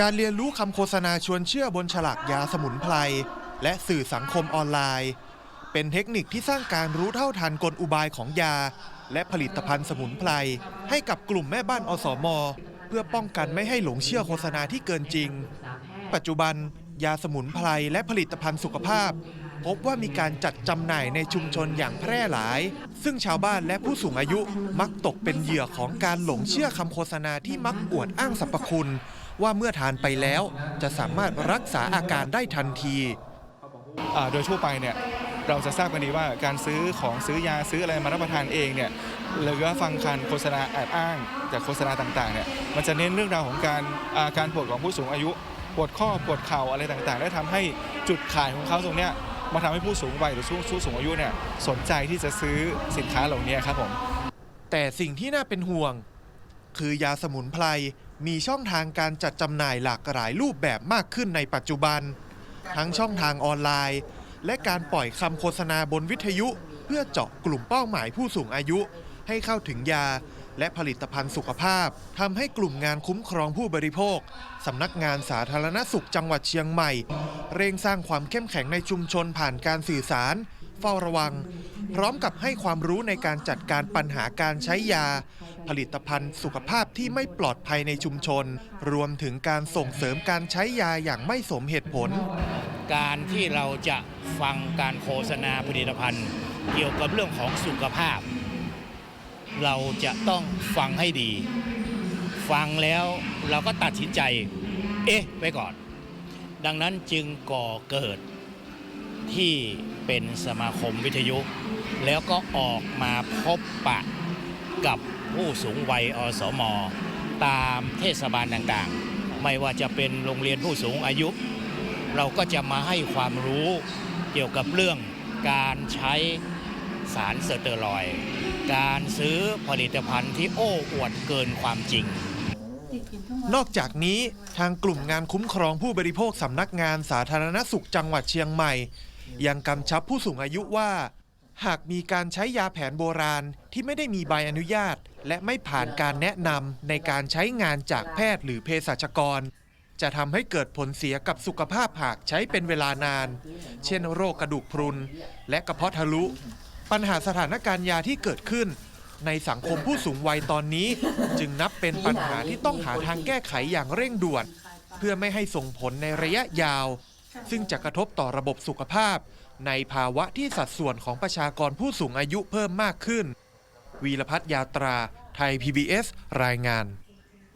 การเรียนรู้คำโฆษณาชวนเชื่อบนฉลากยาสมุนไพรและสื่อสังคมออนไลน์ เป็นเทคนิคที่สร้างการรู้เท่าทันกลอุบายของยา และผลิตภัณฑ์สมุนไพรให้กับกลุ่มแม่บ้านอสม เพื่อป้องกันไม่ให้หลงเชื่อโฆษณาที่เกินจริง ปัจจุบัน ยาสมุนไพรและผลิตภัณฑ์สุขภาพ พบว่ามีการจัดจำหน่ายในชุมชนอย่างแพร่หลาย ซึ่งชาวบ้านและผู้สูงอายุมักตกเป็นเหยื่อของการหลงเชื่อคำโฆษณาที่มักอวดอ้างสรรพคุณ ว่าเมื่อทานไปแล้วจะสามารถรักษาอาการได้ทันทีโดยทั่วไปเนี่ยเราจะทราบกันดีว่าการซื้อของซื้อยาซื้ออะไรมารับประทานเองเนี่ยหรือว่าฟังการโฆษณาแอบอ้างจากโฆษณาต่างๆเนี่ยมันจะเน้นเรื่องราวของการอาการปวดของผู้สูงอายุปวดข้อปวดเข่าอะไรต่างๆ และทำให้จุดขายของเขาตรงเนี้ย มาทำให้ผู้สูงวัยหรือผู้สูงอายุเนี่ยสนใจที่จะซื้อสินค้าเหล่านี้ครับผมแต่สิ่งที่น่าเป็นห่วง คือยาสมุนไพรมีช่องทางการจัดจำหน่ายหลากหลายรูปแบบมากขึ้นในปัจจุบัน ทั้งช่องทางออนไลน์ และการปล่อยคำโฆษณาบนวิทยุ เพื่อเจาะกลุ่มเป้าหมายผู้สูงอายุให้เข้าถึงยา และผลิตภัณฑ์สุขภาพทำให้กลุ่มงานคุ้มครองผู้บริโภคสำนักงานสาธารณสุขจังหวัดเชียงใหม่ เร่งสร้างความเข้มแข็งในชุมชนผ่านการสื่อสาร เฝ้าระวัง พร้อมกับให้ความรู้ในการจัดการปัญหาการใช้ยา ผลิตภัณฑ์สุขภาพที่ไม่ปลอดภัยในชุมชน รวมถึงการส่งเสริมการใช้ยาอย่างไม่สมเหตุผล การที่เราจะฟังการโฆษณาผลิตภัณฑ์ เกี่ยวกับเรื่องของสุขภาพ เราจะต้องฟังให้ดี ฟังแล้วเราก็ตัดสินใจ เอ๊ะ ไว้ก่อน ดังนั้นจึงก่อเกิดที่เป็นสมาคมวิทยุ แล้วก็ออกมาพบปะกับผู้สูงวัยอสม ตามเทศบาลต่างๆ ไม่ว่าจะเป็นโรงเรียนผู้สูงอายุ เราก็จะมาให้ความรู้เกี่ยวกับเรื่องการใช้สารสเตอรอยด์ การซื้อผลิตภัณฑ์ที่โอ้อวดเกินความจริง นอกจากนี้ทางกลุ่มงานคุ้มครองผู้บริโภคสำนักงานสาธารณสุขจังหวัดเชียงใหม่ ยังกำชับผู้สูงอายุว่า หากมีการใช้ยาแผนโบราณที่ไม่ได้มีใบอนุญาต และไม่ผ่านการแนะนำในการใช้งานจากแพทย์หรือเภสัชกร จะทำให้เกิดผลเสียกับสุขภาพหากใช้เป็นเวลานาน เช่นโรคกระดูกพรุน และกระเพาะทะลุ ปัญหาสถานการณ์ยาที่เกิดขึ้น ในสังคมผู้สูงวัยตอนนี้ จึงนับเป็นปัญหาที่ต้องหาทางแก้ไขอย่างเร่งด่วน เพื่อไม่ให้ส่งผลในระยะยาว ซึ่งจะกระทบต่อระบบสุขภาพ ในภาวะที่สัดส่วนของประชากรผู้สูงอายุเพิ่มมากขึ้น วีรพัฒน์ยาตรา ไทย PBS รายงาน